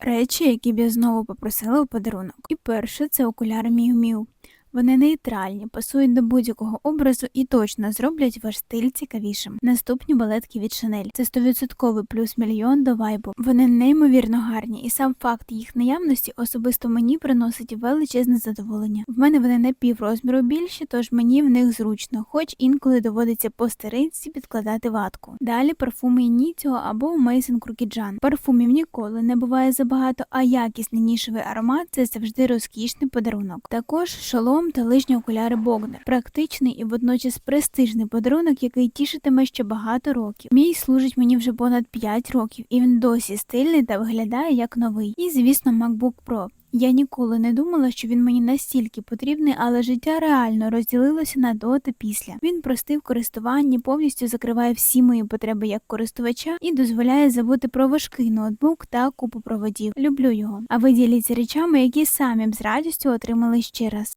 Речі, які б я знову попросила у подарунок. І перше це окуляри Miu. Вони нейтральні, пасують до будь-якого образу і точно зроблять ваш стиль цікавішим. Наступні балетки від Chanel. Це 100% плюс мільйон до вайбу. Вони неймовірно гарні, і сам факт їх наявності особисто мені приносить величезне задоволення. В мене вони на пів розміру більші, тож мені в них зручно, хоч інколи доводиться по стеринці підкладати ватку. Далі парфуми Ініціо або Мейсон Крукіджан. Парфумів ніколи не буває забагато, а якісний нішевий аромат це завжди розкішний подарунок. Також шолом та лижні окуляри Богнер. Практичний і водночас престижний подарунок, який тішитиме ще багато років. Мій служить мені вже понад 5 років, і він досі стильний та виглядає як новий. І звісно, MacBook Pro. Я ніколи не думала, що він мені настільки потрібний, але життя реально розділилося на до та після. Він простий в користуванні, повністю закриває всі мої потреби як користувача і дозволяє забути про важкий ноутбук та купу проводів. Люблю його. А ви діліться речами, які самі б з радістю отримали ще раз.